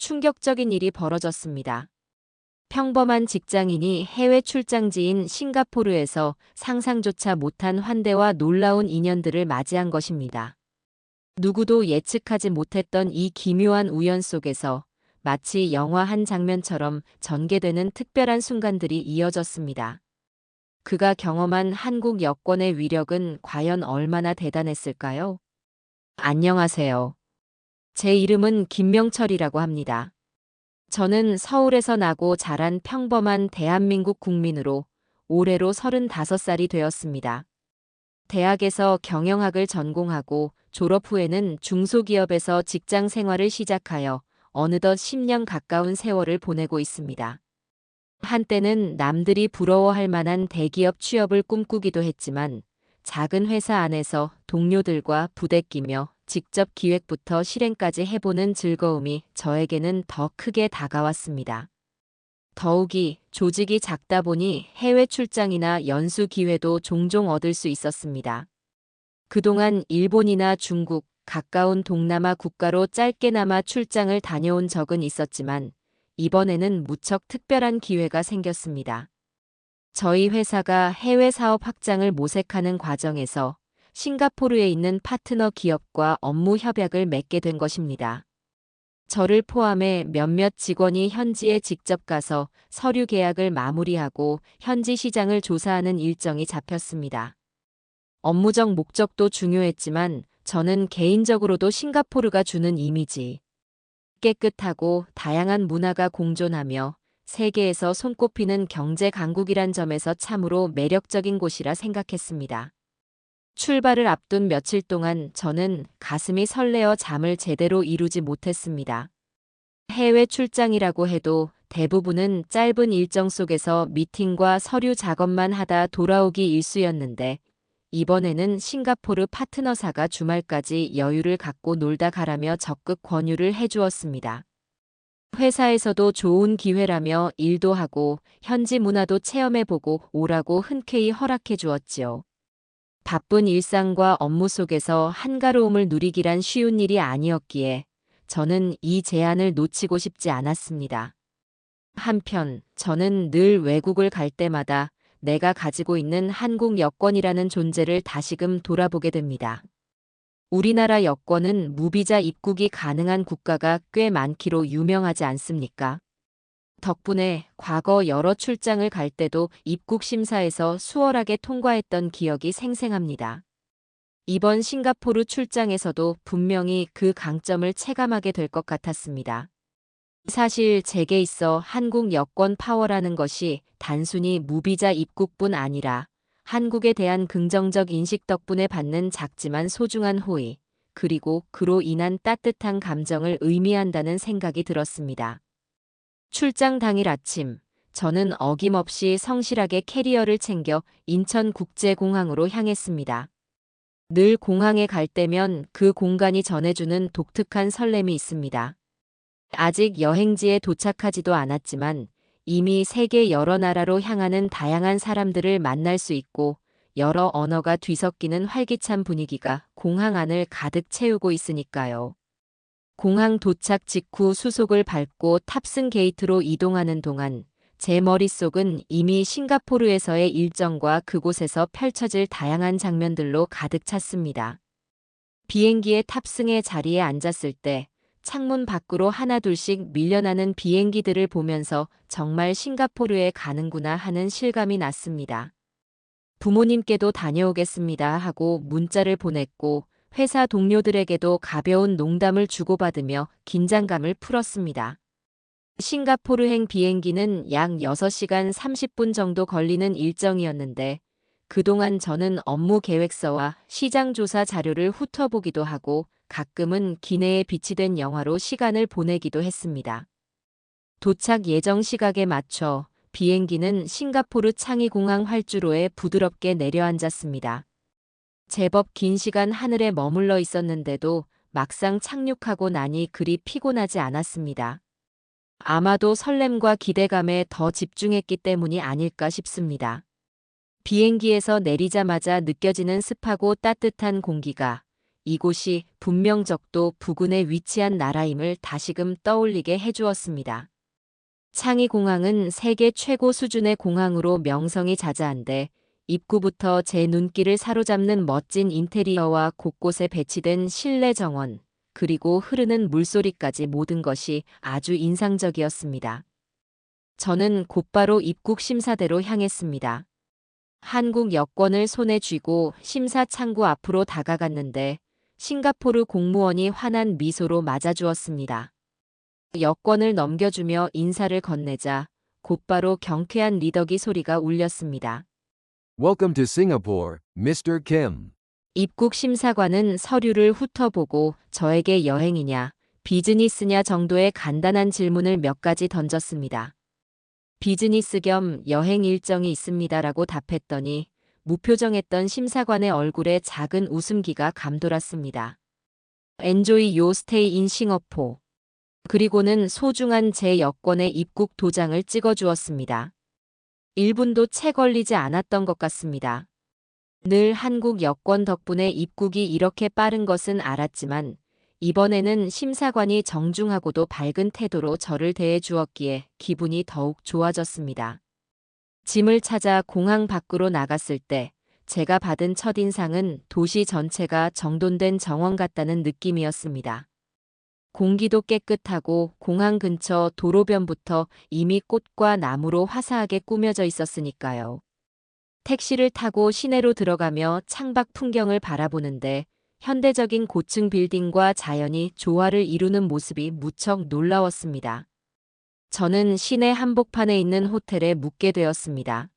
충격적인 일이 벌어졌습니다. 평범한 직장인이 해외 출장지인 싱가포르에서 상상조차 못한 환대와 놀라운 인연들을 맞이한 것입니다. 누구도 예측하지 못했던 이 기묘한 우연 속에서 마치 영화 한 장면처럼 전개되는 특별한 순간들이 이어졌습니다. 그가 경험한 한국 여권의 위력은 과연 얼마나 대단했을까요? 안녕하세요. 제 이름은 김명철이라고 합니다. 저는 서울에서 나고 자란 평범한 대한민국 국민으로 올해로 35살이 되었습니다. 대학에서 경영학을 전공하고 졸업 후에는 중소기업에서 직장 생활을 시작하여 어느덧 10년 가까운 세월을 보내고 있습니다. 한때는 남들이 부러워할 만한 대기업 취업을 꿈꾸기도 했지만 작은 회사 안에서 동료들과 부대끼며 직접 기획부터 실행까지 해보는 즐거움이 저에게는 더 크게 다가왔습니다. 더욱이 조직이 작다 보니 해외 출장이나 연수 기회도 종종 얻을 수 있었습니다. 그동안 일본이나 중국, 가까운 동남아 국가로 짧게나마 출장을 다녀온 적은 있었지만 이번에는 무척 특별한 기회가 생겼습니다. 저희 회사가 해외 사업 확장을 모색하는 과정에서 싱가포르에 있는 파트너 기업과 업무 협약을 맺게 된 것입니다. 저를 포함해 몇몇 직원이 현지에 직접 가서 서류 계약을 마무리하고 현지 시장을 조사하는 일정이 잡혔습니다. 업무적 목적도 중요했지만 저는 개인적으로도 싱가포르가 주는 이미지, 깨끗하고 다양한 문화가 공존하며 세계에서 손꼽히는 경제 강국이란 점에서 참으로 매력적인 곳이라 생각했습니다. 출발을 앞둔 며칠 동안 저는 가슴이 설레어 잠을 제대로 이루지 못했습니다. 해외 출장이라고 해도 대부분은 짧은 일정 속에서 미팅과 서류 작업만 하다 돌아오기 일쑤였는데 이번에는 싱가포르 파트너사가 주말까지 여유를 갖고 놀다 가라며 적극 권유를 해주었습니다. 회사에서도 좋은 기회라며 일도 하고 현지 문화도 체험해보고 오라고 흔쾌히 허락해 주었지요. 바쁜 일상과 업무 속에서 한가로움을 누리기란 쉬운 일이 아니었기에 저는 이 제안을 놓치고 싶지 않았습니다. 한편 저는 늘 외국을 갈 때마다 내가 가지고 있는 한국 여권이라는 존재를 다시금 돌아보게 됩니다. 우리나라 여권은 무비자 입국이 가능한 국가가 꽤 많기로 유명하지 않습니까? 덕분에 과거 여러 출장을 갈 때도 입국 심사에서 수월하게 통과했던 기억이 생생합니다. 이번 싱가포르 출장에서도 분명히 그 강점을 체감하게 될 것 같았습니다. 사실 제게 있어 한국 여권 파워라는 것이 단순히 무비자 입국뿐 아니라 한국에 대한 긍정적 인식 덕분에 받는 작지만 소중한 호의, 그리고 그로 인한 따뜻한 감정을 의미한다는 생각이 들었습니다. 출장 당일 아침, 저는 어김없이 성실하게 캐리어를 챙겨 인천국제공항으로 향했습니다. 늘 공항에 갈 때면 그 공간이 전해주는 독특한 설렘이 있습니다. 아직 여행지에 도착하지도 않았지만 이미 세계 여러 나라로 향하는 다양한 사람들을 만날 수 있고 여러 언어가 뒤섞이는 활기찬 분위기가 공항 안을 가득 채우고 있으니까요. 공항 도착 직후 수속을 밟고 탑승 게이트로 이동하는 동안 제 머릿속은 이미 싱가포르에서의 일정과 그곳에서 펼쳐질 다양한 장면들로 가득 찼습니다. 비행기에 탑승의 자리에 앉았을 때 창문 밖으로 하나둘씩 밀려나는 비행기들을 보면서 정말 싱가포르에 가는구나 하는 실감이 났습니다. 부모님께도 다녀오겠습니다 하고 문자를 보냈고 회사 동료들에게도 가벼운 농담을 주고받으며 긴장감을 풀었습니다. 싱가포르행 비행기는 약 6시간 30분 정도 걸리는 일정이었는데 그동안 저는 업무 계획서와 시장 조사 자료를 훑어보기도 하고 가끔은 기내에 비치된 영화로 시간을 보내기도 했습니다. 도착 예정 시각에 맞춰 비행기는 싱가포르 창의공항 활주로에 부드럽게 내려앉았습니다. 제법 긴 시간 하늘에 머물러 있었는데도 막상 착륙하고 나니 그리 피곤하지 않았습니다. 아마도 설렘과 기대감에 더 집중했기 때문이 아닐까 싶습니다. 비행기에서 내리자마자 느껴지는 습하고 따뜻한 공기가 이곳이 분명 적도 부근에 위치한 나라임을 다시금 떠올리게 해주었습니다. 창의 공항은 세계 최고 수준의 공항으로 명성이 자자한데 입구부터 제 눈길을 사로잡는 멋진 인테리어와 곳곳에 배치된 실내 정원, 그리고 흐르는 물소리까지 모든 것이 아주 인상적이었습니다. 저는 곧바로 입국 심사대로 향했습니다. 한국 여권을 손에 쥐고 심사 창구 앞으로 다가갔는데 싱가포르 공무원이 환한 미소로 맞아주었습니다. 여권을 넘겨주며 인사를 건네자 곧바로 경쾌한 리더기 소리가 울렸습니다. Welcome to Singapore, Mr. Kim. 입국 심사관은 서류를 훑어보고 저에게 여행이냐, 비즈니스냐 정도의 간단한 질문을 몇 가지 던졌습니다. 비즈니스 겸 여행 일정이 있습니다라고 답했더니 무표정했던 심사관의 얼굴에 작은 웃음기가 감돌았습니다. Enjoy your stay in Singapore. 그리고는 소중한 제 여권의 입국 도장을 찍어주었습니다. 1분도 채 걸리지 않았던 것 같습니다. 늘 한국 여권 덕분에 입국이 이렇게 빠른 것은 알았지만 이번에는 심사관이 정중하고도 밝은 태도로 저를 대해 주었기에 기분이 더욱 좋아졌습니다. 짐을 찾아 공항 밖으로 나갔을 때 제가 받은 첫인상은 도시 전체가 정돈된 정원 같다는 느낌이었습니다. 공기도 깨끗하고 공항 근처 도로변부터 이미 꽃과 나무로 화사하게 꾸며져 있었으니까요. 택시를 타고 시내로 들어가며 창밖 풍경을 바라보는데 현대적인 고층 빌딩과 자연이 조화를 이루는 모습이 무척 놀라웠습니다. 저는 시내 한복판에 있는 호텔에 묵게 되었습니다.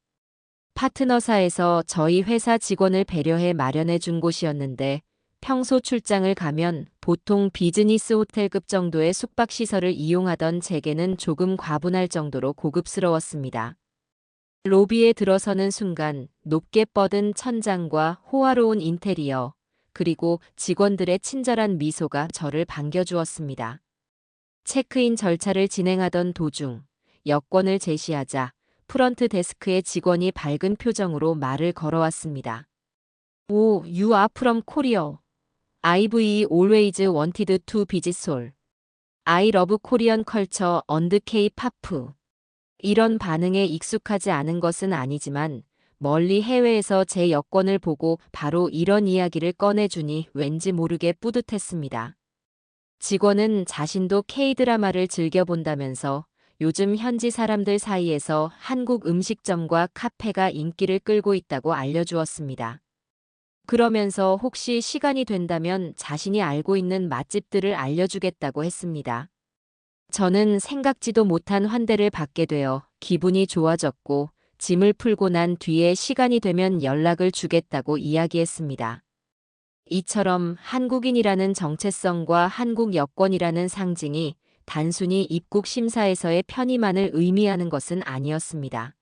파트너사에서 저희 회사 직원을 배려해 마련해 준 곳이었는데 평소 출장을 가면 보통 비즈니스 호텔급 정도의 숙박시설을 이용하던 제게는 조금 과분할 정도로 고급스러웠습니다. 로비에 들어서는 순간 높게 뻗은 천장과 호화로운 인테리어, 그리고 직원들의 친절한 미소가 저를 반겨주었습니다. 체크인 절차를 진행하던 도중 여권을 제시하자 프런트 데스크의 직원이 밝은 표정으로 말을 걸어왔습니다. 오, you are from Korea. I've always wanted to visit Seoul. I love Korean culture and K-pop. 이런 반응에 익숙하지 않은 것은 아니지만 멀리 해외에서 제 여권을 보고 바로 이런 이야기를 꺼내주니 왠지 모르게 뿌듯했습니다. 직원은 자신도 K-드라마를 즐겨본다면서 요즘 현지 사람들 사이에서 한국 음식점과 카페가 인기를 끌고 있다고 알려주었습니다. 그러면서 혹시 시간이 된다면 자신이 알고 있는 맛집들을 알려주겠다고 했습니다. 저는 생각지도 못한 환대를 받게 되어 기분이 좋아졌고 짐을 풀고 난 뒤에 시간이 되면 연락을 주겠다고 이야기했습니다. 이처럼 한국인이라는 정체성과 한국 여권이라는 상징이 단순히 입국 심사에서의 편의만을 의미하는 것은 아니었습니다.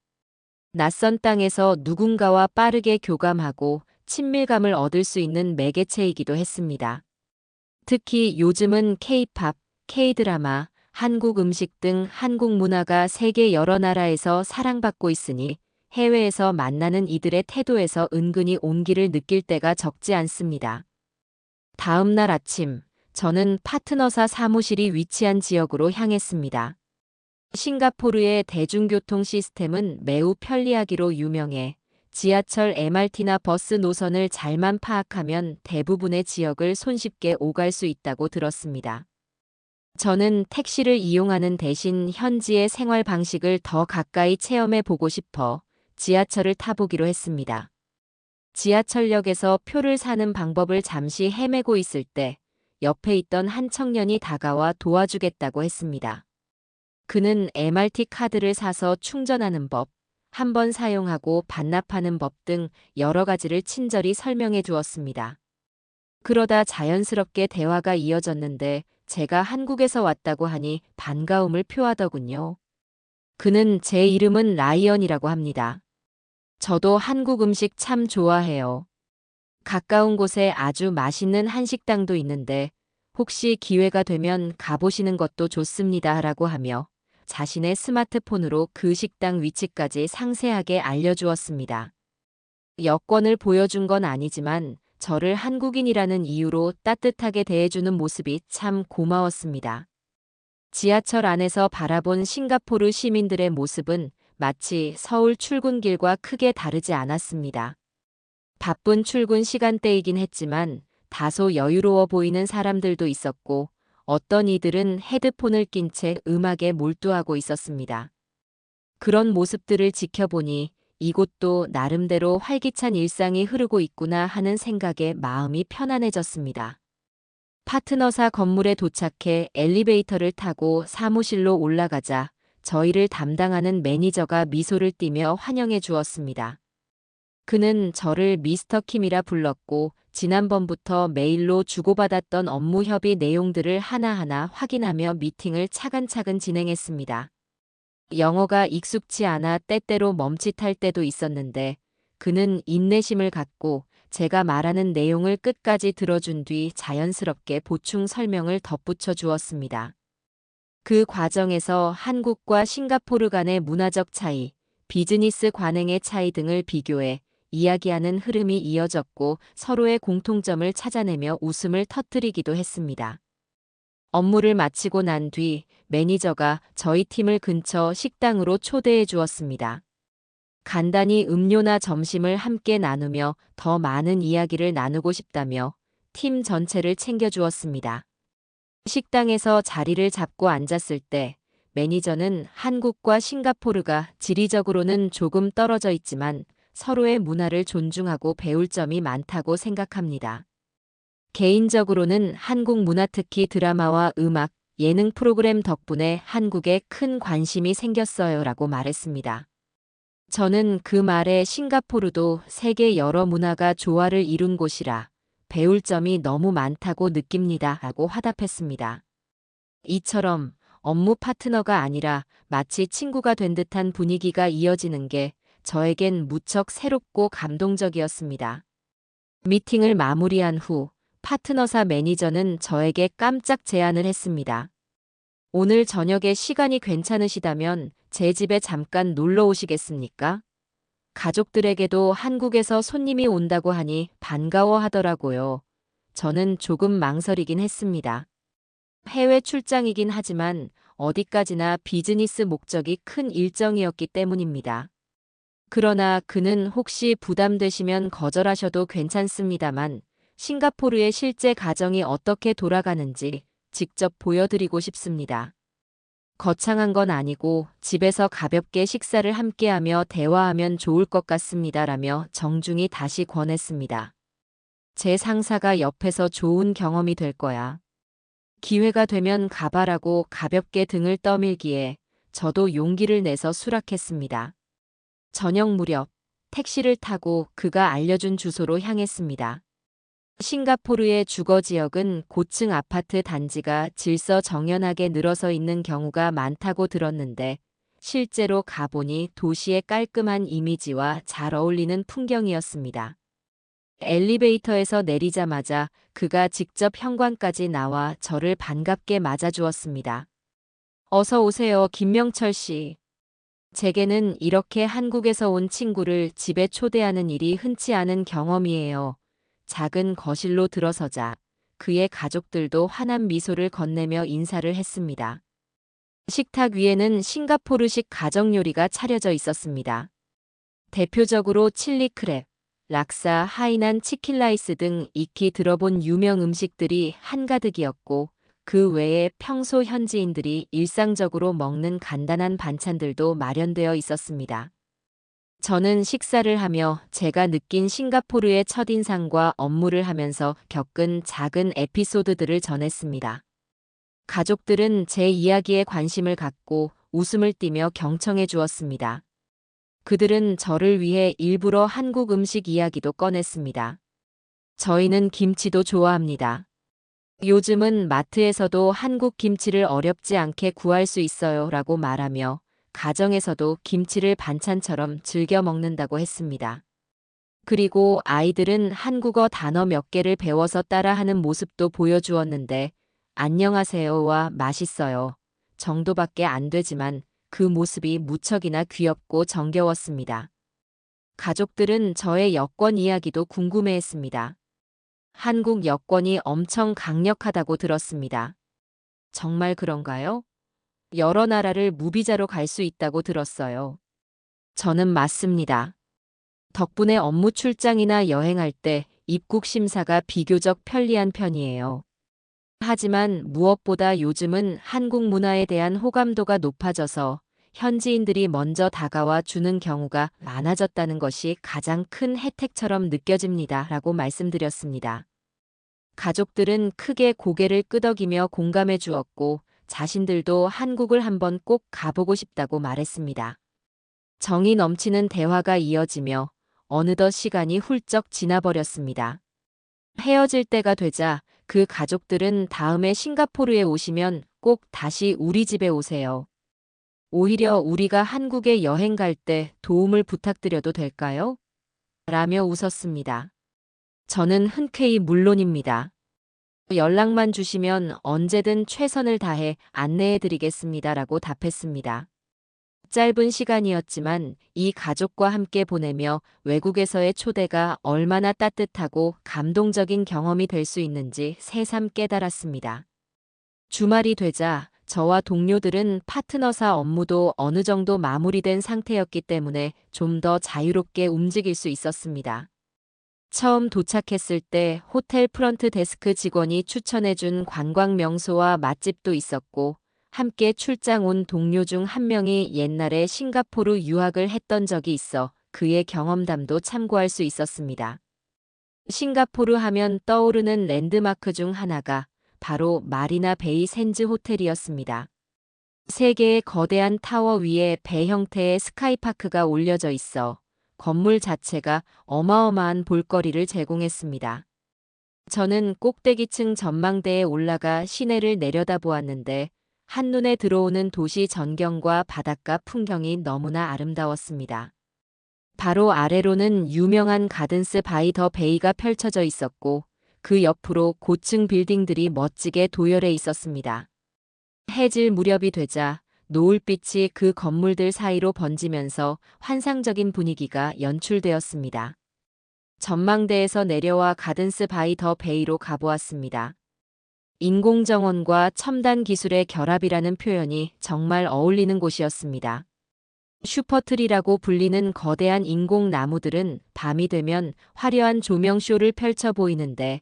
낯선 땅에서 누군가와 빠르게 교감하고 친밀감을 얻을 수 있는 매개체이기도 했습니다. 특히 요즘은 K-팝, K-드라마, 한국 음식 등 한국 문화가 세계 여러 나라에서 사랑받고 있으니 해외에서 만나는 이들의 태도에서 은근히 온기를 느낄 때가 적지 않습니다. 다음 날 아침, 저는 파트너사 사무실이 위치한 지역으로 향했습니다. 싱가포르의 대중교통 시스템은 매우 편리하기로 유명해 지하철 MRT나 버스 노선을 잘만 파악하면 대부분의 지역을 손쉽게 오갈 수 있다고 들었습니다. 저는 택시를 이용하는 대신 현지의 생활 방식을 더 가까이 체험해 보고 싶어 지하철을 타보기로 했습니다. 지하철역에서 표를 사는 방법을 잠시 헤매고 있을 때 옆에 있던 한 청년이 다가와 도와주겠다고 했습니다. 그는 MRT 카드를 사서 충전하는 법, 한 번 사용하고 반납하는 법 등 여러 가지를 친절히 설명해 주었습니다. 그러다 자연스럽게 대화가 이어졌는데 제가 한국에서 왔다고 하니 반가움을 표하더군요. 그는 제 이름은 라이언이라고 합니다. 저도 한국 음식 참 좋아해요. 가까운 곳에 아주 맛있는 한식당도 있는데 혹시 기회가 되면 가보시는 것도 좋습니다. 라고 하며 자신의 스마트폰으로 그 식당 위치까지 상세하게 알려주었습니다. 여권을 보여준 건 아니지만 저를 한국인이라는 이유로 따뜻하게 대해주는 모습이 참 고마웠습니다. 지하철 안에서 바라본 싱가포르 시민들의 모습은 마치 서울 출근길과 크게 다르지 않았습니다. 바쁜 출근 시간대이긴 했지만 다소 여유로워 보이는 사람들도 있었고 어떤 이들은 헤드폰을 낀 채 음악에 몰두하고 있었습니다. 그런 모습들을 지켜보니 이곳도 나름대로 활기찬 일상이 흐르고 있구나 하는 생각에 마음이 편안해졌습니다. 파트너사 건물에 도착해 엘리베이터를 타고 사무실로 올라가자 저희를 담당하는 매니저가 미소를 띠며 환영해 주었습니다. 그는 저를 미스터 킴이라 불렀고 지난번부터 메일로 주고받았던 업무 협의 내용들을 하나하나 확인하며 미팅을 차근차근 진행했습니다. 영어가 익숙치 않아 때때로 멈칫할 때도 있었는데 그는 인내심을 갖고 제가 말하는 내용을 끝까지 들어준 뒤 자연스럽게 보충 설명을 덧붙여 주었습니다. 그 과정에서 한국과 싱가포르 간의 문화적 차이, 비즈니스 관행의 차이 등을 비교해 이야기하는 흐름이 이어졌고 서로의 공통점을 찾아내며 웃음을 터뜨리기도 했습니다. 업무를 마치고 난 뒤 매니저가 저희 팀을 근처 식당으로 초대해 주었습니다. 간단히 음료나 점심을 함께 나누며 더 많은 이야기를 나누고 싶다며 팀 전체를 챙겨주었습니다. 식당에서 자리를 잡고 앉았을 때 매니저는 한국과 싱가포르가 지리적으로는 조금 떨어져 있지만 서로의 문화를 존중하고 배울 점이 많다고 생각합니다. 개인적으로는 한국 문화 특히 드라마와 음악, 예능 프로그램 덕분에 한국에 큰 관심이 생겼어요 라고 말했습니다. 저는 그 말에 싱가포르도 세계 여러 문화가 조화를 이룬 곳이라 배울 점이 너무 많다고 느낍니다 하고 화답했습니다. 이처럼 업무 파트너가 아니라 마치 친구가 된 듯한 분위기가 이어지는 게 저에겐 무척 새롭고 감동적이었습니다. 미팅을 마무리한 후 파트너사 매니저는 저에게 깜짝 제안을 했습니다. 오늘 저녁에 시간이 괜찮으시다면 제 집에 잠깐 놀러 오시겠습니까? 가족들에게도 한국에서 손님이 온다고 하니 반가워 하더라고요. 저는 조금 망설이긴 했습니다. 해외 출장이긴 하지만 어디까지나 비즈니스 목적이 큰 일정이었기 때문입니다. 그러나 그는 혹시 부담되시면 거절하셔도 괜찮습니다만 싱가포르의 실제 가정이 어떻게 돌아가는지 직접 보여드리고 싶습니다. 거창한 건 아니고 집에서 가볍게 식사를 함께하며 대화하면 좋을 것 같습니다라며 정중히 다시 권했습니다. 제 상사가 옆에서 좋은 경험이 될 거야. 기회가 되면 가봐라고 가볍게 등을 떠밀기에 저도 용기를 내서 수락했습니다. 저녁 무렵 택시를 타고 그가 알려준 주소로 향했습니다. 싱가포르의 주거 지역은 고층 아파트 단지가 질서 정연하게 늘어서 있는 경우가 많다고 들었는데 실제로 가보니 도시의 깔끔한 이미지와 잘 어울리는 풍경이었습니다. 엘리베이터에서 내리자마자 그가 직접 현관까지 나와 저를 반갑게 맞아주었습니다. 어서 오세요, 김명철 씨. 제게는 이렇게 한국에서 온 친구를 집에 초대하는 일이 흔치 않은 경험이에요. 작은 거실로 들어서자 그의 가족들도 환한 미소를 건네며 인사를 했습니다. 식탁 위에는 싱가포르식 가정 요리가 차려져 있었습니다. 대표적으로 칠리 크랩, 락사, 하이난 치킨 라이스 등 익히 들어본 유명 음식들이 한가득이었고 그 외에 평소 현지인들이 일상적으로 먹는 간단한 반찬들도 마련되어 있었습니다. 저는 식사를 하며 제가 느낀 싱가포르의 첫인상과 업무를 하면서 겪은 작은 에피소드들을 전했습니다. 가족들은 제 이야기에 관심을 갖고 웃음을 띠며 경청해 주었습니다. 그들은 저를 위해 일부러 한국 음식 이야기도 꺼냈습니다. 저희는 김치도 좋아합니다. 요즘은 마트에서도 한국 김치를 어렵지 않게 구할 수 있어요 라고 말하며 가정에서도 김치를 반찬처럼 즐겨 먹는다고 했습니다. 그리고 아이들은 한국어 단어 몇 개를 배워서 따라하는 모습도 보여주었는데 안녕하세요와 맛있어요 정도밖에 안 되지만 그 모습이 무척이나 귀엽고 정겨웠습니다. 가족들은 저의 여권 이야기도 궁금해했습니다. 한국 여권이 엄청 강력하다고 들었습니다. 정말 그런가요? 여러 나라를 무비자로 갈 수 있다고 들었어요. 저는 맞습니다. 덕분에 업무 출장이나 여행할 때 입국 심사가 비교적 편리한 편이에요. 하지만 무엇보다 요즘은 한국 문화에 대한 호감도가 높아져서 현지인들이 먼저 다가와 주는 경우가 많아졌다는 것이 가장 큰 혜택처럼 느껴집니다. 라고 말씀드렸습니다. 가족들은 크게 고개를 끄덕이며 공감해 주었고 자신들도 한국을 한번 꼭 가보고 싶다고 말했습니다. 정이 넘치는 대화가 이어지며 어느덧 시간이 훌쩍 지나버렸습니다. 헤어질 때가 되자 그 가족들은 다음에 싱가포르에 오시면 꼭 다시 우리 집에 오세요. 오히려 우리가 한국에 여행 갈 때 도움을 부탁드려도 될까요? 라며 웃었습니다. 저는 흔쾌히 물론입니다. 연락만 주시면 언제든 최선을 다해 안내해 드리겠습니다. 라고 답했습니다. 짧은 시간이었지만 이 가족과 함께 보내며 외국에서의 초대가 얼마나 따뜻하고 감동적인 경험이 될 수 있는지 새삼 깨달았습니다. 주말이 되자 저와 동료들은 파트너사 업무도 어느 정도 마무리된 상태였기 때문에 좀 더 자유롭게 움직일 수 있었습니다. 처음 도착했을 때 호텔 프런트 데스크 직원이 추천해준 관광 명소와 맛집도 있었고 함께 출장 온 동료 중 한 명이 옛날에 싱가포르 유학을 했던 적이 있어 그의 경험담도 참고할 수 있었습니다. 싱가포르 하면 떠오르는 랜드마크 중 하나가 바로 마리나 베이 샌즈 호텔이었습니다. 세 개의 거대한 타워 위에 배 형태의 스카이파크가 올려져 있어 건물 자체가 어마어마한 볼거리를 제공했습니다. 저는 꼭대기층 전망대에 올라가 시내를 내려다보았는데 한눈에 들어오는 도시 전경과 바닷가 풍경이 너무나 아름다웠습니다. 바로 아래로는 유명한 가든스 바이 더 베이가 펼쳐져 있었고 그 옆으로 고층 빌딩들이 멋지게 도열해 있었습니다. 해질 무렵이 되자 노을빛이 그 건물들 사이로 번지면서 환상적인 분위기가 연출되었습니다. 전망대에서 내려와 가든스 바이 더 베이로 가보았습니다. 인공정원과 첨단 기술의 결합이라는 표현이 정말 어울리는 곳이었습니다. 슈퍼트리라고 불리는 거대한 인공 나무들은 밤이 되면 화려한 조명쇼를 펼쳐 보이는데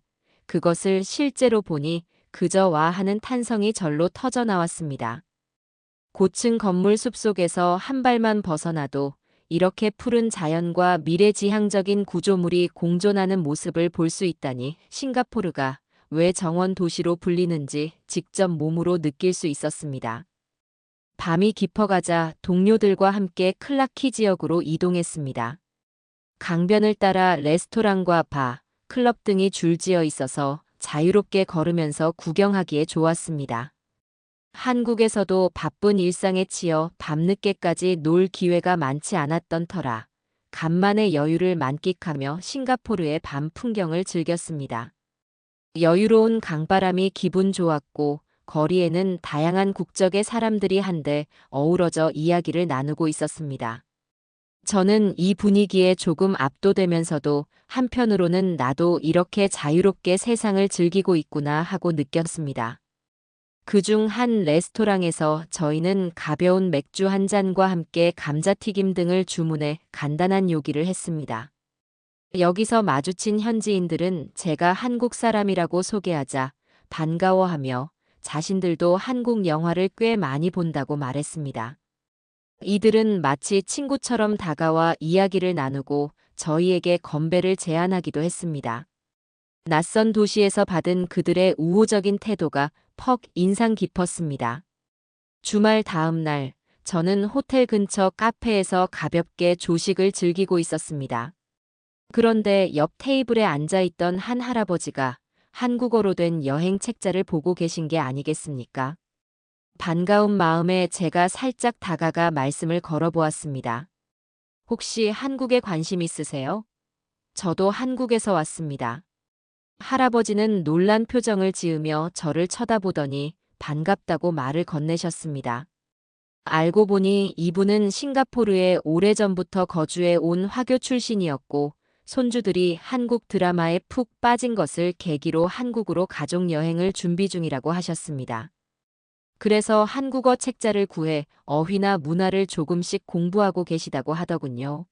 그것을 실제로 보니 그저 와 하는 탄성이 절로 터져 나왔습니다. 고층 건물 숲속에서 한 발만 벗어나도 이렇게 푸른 자연과 미래지향적인 구조물이 공존하는 모습을 볼 수 있다니 싱가포르가 왜 정원 도시로 불리는지 직접 몸으로 느낄 수 있었습니다. 밤이 깊어가자 동료들과 함께 클라키 지역으로 이동했습니다. 강변을 따라 레스토랑과 바, 클럽 등이 줄지어 있어서 자유롭게 걸으면서 구경하기에 좋았습니다. 한국에서도 바쁜 일상에 치여 밤늦게까지 놀 기회가 많지 않았던 터라 간만에 여유를 만끽하며 싱가포르의 밤 풍경을 즐겼습니다. 여유로운 강바람이 기분 좋았고 거리에는 다양한 국적의 사람들이 한데 어우러져 이야기를 나누고 있었습니다. 저는 이 분위기에 조금 압도되면서도 한편으로는 나도 이렇게 자유롭게 세상을 즐기고 있구나 하고 느꼈습니다. 그중 한 레스토랑에서 저희는 가벼운 맥주 한 잔과 함께 감자튀김 등을 주문해 간단한 요기를 했습니다. 여기서 마주친 현지인들은 제가 한국 사람이라고 소개하자 반가워하며 자신들도 한국 영화를 꽤 많이 본다고 말했습니다. 이들은 마치 친구처럼 다가와 이야기를 나누고 저희에게 건배를 제안하기도 했습니다. 낯선 도시에서 받은 그들의 우호적인 태도가 퍽 인상 깊었습니다. 주말 다음 날, 저는 호텔 근처 카페에서 가볍게 조식을 즐기고 있었습니다. 그런데 옆 테이블에 앉아있던 한 할아버지가 한국어로 된 여행 책자를 보고 계신 게 아니겠습니까? 반가운 마음에 제가 살짝 다가가 말씀을 걸어보았습니다. 혹시 한국에 관심 있으세요? 저도 한국에서 왔습니다. 할아버지는 놀란 표정을 지으며 저를 쳐다보더니 반갑다고 말을 건네셨습니다. 알고 보니 이분은 싱가포르에 오래전부터 거주해 온 화교 출신이었고 손주들이 한국 드라마에 푹 빠진 것을 계기로 한국으로 가족 여행을 준비 중이라고 하셨습니다. 그래서 한국어 책자를 구해 어휘나 문화를 조금씩 공부하고 계시다고 하더군요.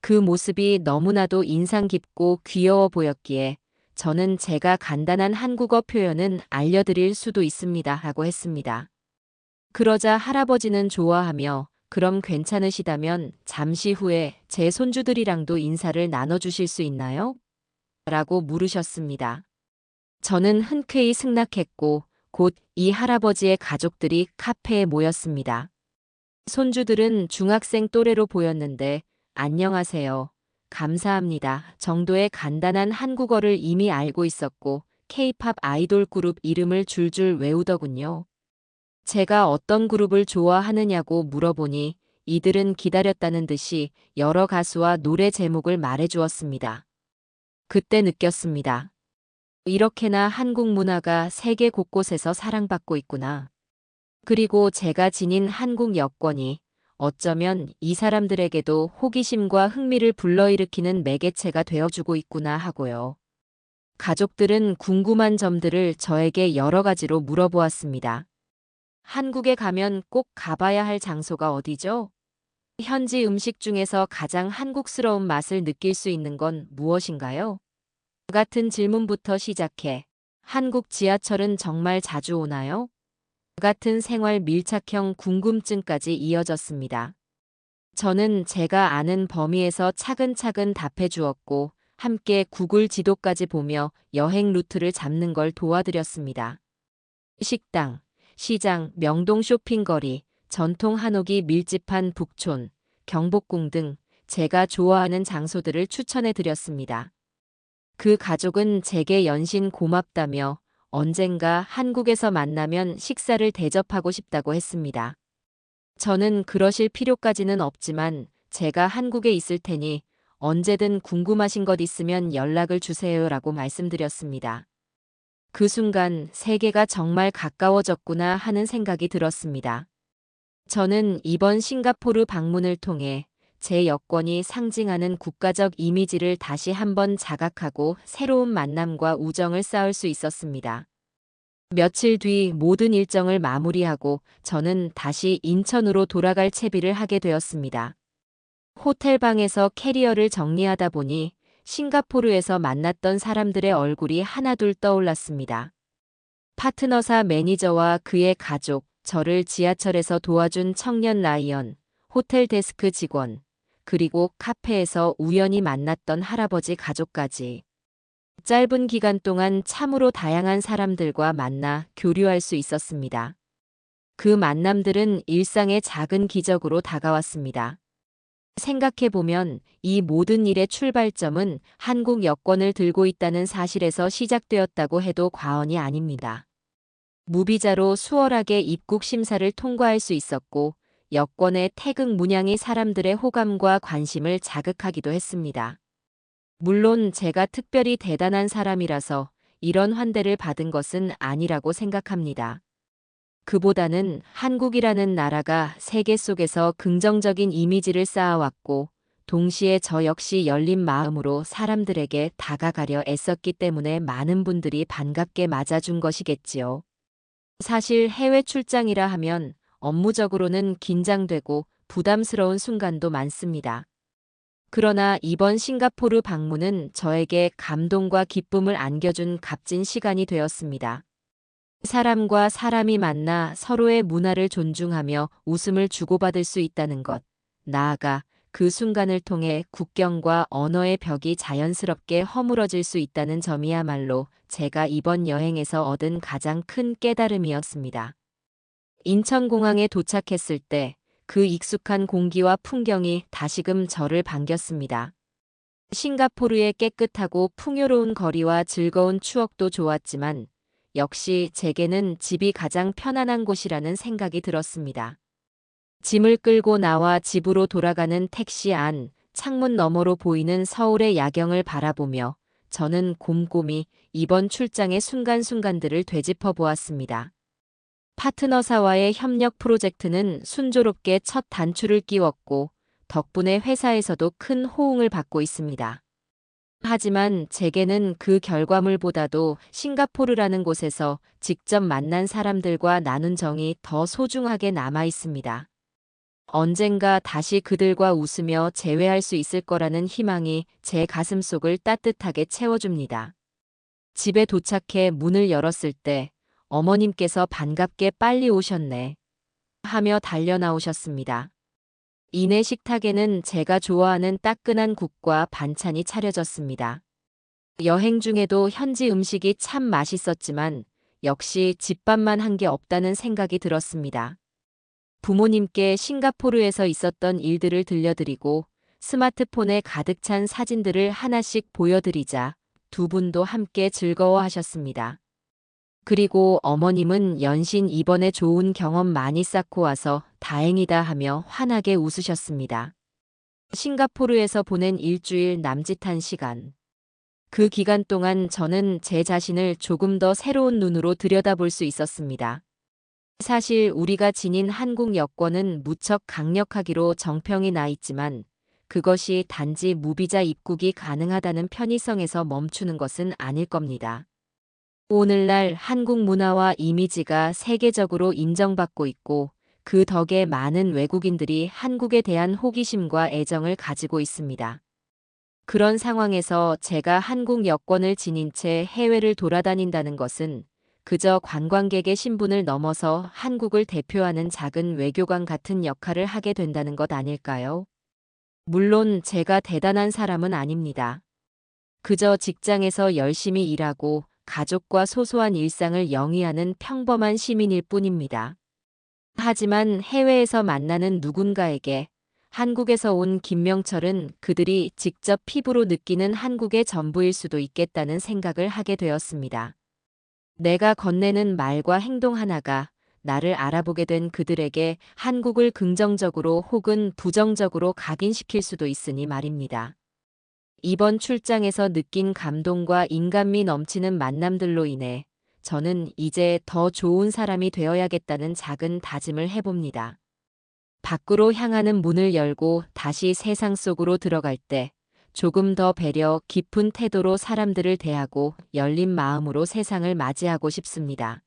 그 모습이 너무나도 인상 깊고 귀여워 보였기에 저는 제가 간단한 한국어 표현은 알려드릴 수도 있습니다 하고 했습니다. 그러자 할아버지는 좋아하며 그럼 괜찮으시다면 잠시 후에 제 손주들이랑도 인사를 나눠주실 수 있나요? 라고 물으셨습니다. 저는 흔쾌히 승낙했고 곧 이 할아버지의 가족들이 카페에 모였습니다. 손주들은 중학생 또래로 보였는데 안녕하세요. 감사합니다. 정도의 간단한 한국어를 이미 알고 있었고 K-팝 아이돌 그룹 이름을 줄줄 외우더군요. 제가 어떤 그룹을 좋아하느냐고 물어보니 이들은 기다렸다는 듯이 여러 가수와 노래 제목을 말해 주었습니다. 그때 느꼈습니다. 이렇게나 한국 문화가 세계 곳곳에서 사랑받고 있구나. 그리고 제가 지닌 한국 여권이 어쩌면 이 사람들에게도 호기심과 흥미를 불러일으키는 매개체가 되어주고 있구나 하고요. 가족들은 궁금한 점들을 저에게 여러 가지로 물어보았습니다. 한국에 가면 꼭 가봐야 할 장소가 어디죠? 현지 음식 중에서 가장 한국스러운 맛을 느낄 수 있는 건 무엇인가요? 같은 질문부터 시작해 한국 지하철은 정말 자주 오나요? 같은 생활 밀착형 궁금증까지 이어졌습니다. 저는 제가 아는 범위에서 차근차근 답해 주었고 함께 구글 지도까지 보며 여행 루트를 잡는 걸 도와드렸습니다. 식당, 시장, 명동 쇼핑거리, 전통 한옥이 밀집한 북촌, 경복궁 등 제가 좋아하는 장소들을 추천해 드렸습니다. 그 가족은 제게 연신 고맙다며 언젠가 한국에서 만나면 식사를 대접하고 싶다고 했습니다. 저는 그러실 필요까지는 없지만 제가 한국에 있을 테니 언제든 궁금하신 것 있으면 연락을 주세요라고 말씀드렸습니다. 그 순간 세계가 정말 가까워졌구나 하는 생각이 들었습니다. 저는 이번 싱가포르 방문을 통해 제 여권이 상징하는 국가적 이미지를 다시 한번 자각하고 새로운 만남과 우정을 쌓을 수 있었습니다. 며칠 뒤 모든 일정을 마무리하고 저는 다시 인천으로 돌아갈 채비를 하게 되었습니다. 호텔 방에서 캐리어를 정리하다 보니 싱가포르에서 만났던 사람들의 얼굴이 하나둘 떠올랐습니다. 파트너사 매니저와 그의 가족, 저를 지하철에서 도와준 청년 라이언, 호텔 데스크 직원, 그리고 카페에서 우연히 만났던 할아버지 가족까지. 짧은 기간 동안 참으로 다양한 사람들과 만나 교류할 수 있었습니다. 그 만남들은 일상의 작은 기적으로 다가왔습니다. 생각해보면 이 모든 일의 출발점은 한국 여권을 들고 있다는 사실에서 시작되었다고 해도 과언이 아닙니다. 무비자로 수월하게 입국 심사를 통과할 수 있었고 여권의 태극 문양이 사람들의 호감과 관심을 자극하기도 했습니다. 물론 제가 특별히 대단한 사람이라서 이런 환대를 받은 것은 아니라고 생각합니다. 그보다는 한국이라는 나라가 세계 속에서 긍정적인 이미지를 쌓아왔고 동시에 저 역시 열린 마음으로 사람들에게 다가가려 애썼기 때문에 많은 분들이 반갑게 맞아준 것이겠지요. 사실 해외 출장이라 하면 업무적으로는 긴장되고 부담스러운 순간도 많습니다. 그러나 이번 싱가포르 방문은 저에게 감동과 기쁨을 안겨준 값진 시간이 되었습니다. 사람과 사람이 만나 서로의 문화를 존중하며 웃음을 주고받을 수 있다는 것, 나아가 그 순간을 통해 국경과 언어의 벽이 자연스럽게 허물어질 수 있다는 점이야말로 제가 이번 여행에서 얻은 가장 큰 깨달음이었습니다. 인천공항에 도착했을 때 그 익숙한 공기와 풍경이 다시금 저를 반겼습니다. 싱가포르의 깨끗하고 풍요로운 거리와 즐거운 추억도 좋았지만 역시 제게는 집이 가장 편안한 곳이라는 생각이 들었습니다. 짐을 끌고 나와 집으로 돌아가는 택시 안, 창문 너머로 보이는 서울의 야경을 바라보며 저는 곰곰이 이번 출장의 순간순간들을 되짚어 보았습니다. 파트너사와의 협력 프로젝트는 순조롭게 첫 단추를 끼웠고 덕분에 회사에서도 큰 호응을 받고 있습니다. 하지만 제게는 그 결과물보다도 싱가포르라는 곳에서 직접 만난 사람들과 나눈 정이 더 소중하게 남아 있습니다. 언젠가 다시 그들과 웃으며 재회할 수 있을 거라는 희망이 제 가슴 속을 따뜻하게 채워줍니다. 집에 도착해 문을 열었을 때 어머님께서 반갑게 빨리 오셨네. 하며 달려 나오셨습니다. 이내 식탁에는 제가 좋아하는 따끈한 국과 반찬이 차려졌습니다. 여행 중에도 현지 음식이 참 맛있었지만 역시 집밥만 한 게 없다는 생각이 들었습니다. 부모님께 싱가포르에서 있었던 일들을 들려드리고 스마트폰에 가득 찬 사진들을 하나씩 보여드리자 두 분도 함께 즐거워하셨습니다. 그리고 어머님은 연신 이번에 좋은 경험 많이 쌓고 와서 다행이다 하며 환하게 웃으셨습니다. 싱가포르에서 보낸 일주일 남짓한 시간. 그 기간 동안 저는 제 자신을 조금 더 새로운 눈으로 들여다볼 수 있었습니다. 사실 우리가 지닌 한국 여권은 무척 강력하기로 정평이 나 있지만 그것이 단지 무비자 입국이 가능하다는 편의성에서 멈추는 것은 아닐 겁니다. 오늘날 한국 문화와 이미지가 세계적으로 인정받고 있고 그 덕에 많은 외국인들이 한국에 대한 호기심과 애정을 가지고 있습니다. 그런 상황에서 제가 한국 여권을 지닌 채 해외를 돌아다닌다는 것은 그저 관광객의 신분을 넘어서 한국을 대표하는 작은 외교관 같은 역할을 하게 된다는 것 아닐까요? 물론 제가 대단한 사람은 아닙니다. 그저 직장에서 열심히 일하고 가족과 소소한 일상을 영위하는 평범한 시민일 뿐입니다. 하지만 해외에서 만나는 누군가에게 한국에서 온 김명철은 그들이 직접 피부로 느끼는 한국의 전부일 수도 있겠다는 생각을 하게 되었습니다. 내가 건네는 말과 행동 하나가 나를 알아보게 된 그들에게 한국을 긍정적으로 혹은 부정적으로 각인시킬 수도 있으니 말입니다. 이번 출장에서 느낀 감동과 인간미 넘치는 만남들로 인해 저는 이제 더 좋은 사람이 되어야겠다는 작은 다짐을 해봅니다. 밖으로 향하는 문을 열고 다시 세상 속으로 들어갈 때 조금 더 배려 깊은 태도로 사람들을 대하고 열린 마음으로 세상을 맞이하고 싶습니다.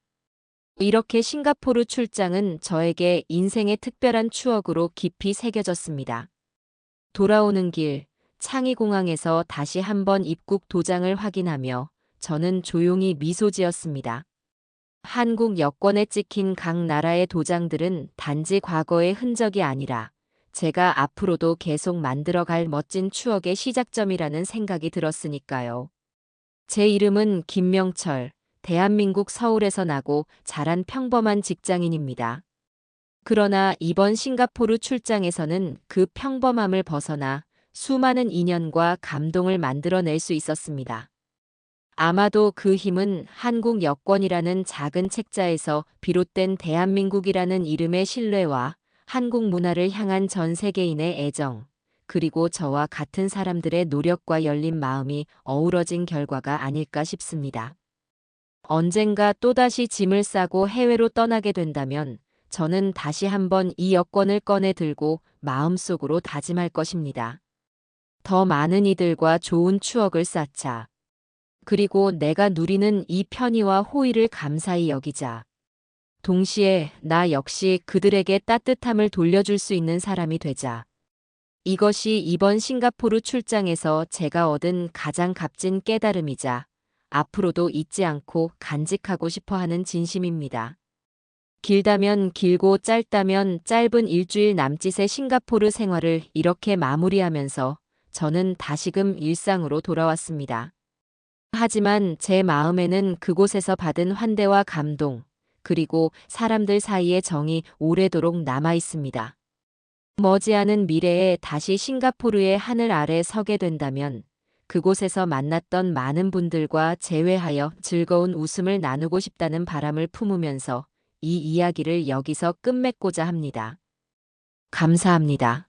이렇게 싱가포르 출장은 저에게 인생의 특별한 추억으로 깊이 새겨졌습니다. 돌아오는 길, 창의공항에서 다시 한번 입국 도장을 확인하며 저는 조용히 미소 지었습니다. 한국 여권에 찍힌 각 나라의 도장들은 단지 과거의 흔적이 아니라 제가 앞으로도 계속 만들어갈 멋진 추억의 시작점이라는 생각이 들었으니까요. 제 이름은 김명철, 대한민국 서울에서 나고 자란 평범한 직장인입니다. 그러나 이번 싱가포르 출장에서는 그 평범함을 벗어나 수많은 인연과 감동을 만들어낼 수 있었습니다. 아마도 그 힘은 한국 여권이라는 작은 책자에서 비롯된 대한민국이라는 이름의 신뢰와 한국 문화를 향한 전 세계인의 애정, 그리고 저와 같은 사람들의 노력과 열린 마음이 어우러진 결과가 아닐까 싶습니다. 언젠가 또다시 짐을 싸고 해외로 떠나게 된다면 저는 다시 한번 이 여권을 꺼내 들고 마음속으로 다짐할 것입니다. 더 많은 이들과 좋은 추억을 쌓자. 그리고 내가 누리는 이 편의와 호의를 감사히 여기자. 동시에 나 역시 그들에게 따뜻함을 돌려줄 수 있는 사람이 되자. 이것이 이번 싱가포르 출장에서 제가 얻은 가장 값진 깨달음이자 앞으로도 잊지 않고 간직하고 싶어 하는 진심입니다. 길다면 길고 짧다면 짧은 일주일 남짓의 싱가포르 생활을 이렇게 마무리하면서 저는 다시금 일상으로 돌아왔습니다. 하지만 제 마음에는 그곳에서 받은 환대와 감동, 그리고 사람들 사이의 정이 오래도록 남아 있습니다. 머지않은 미래에 다시 싱가포르의 하늘 아래 서게 된다면 그곳에서 만났던 많은 분들과 재회하여 즐거운 웃음을 나누고 싶다는 바람을 품으면서 이 이야기를 여기서 끝맺고자 합니다. 감사합니다.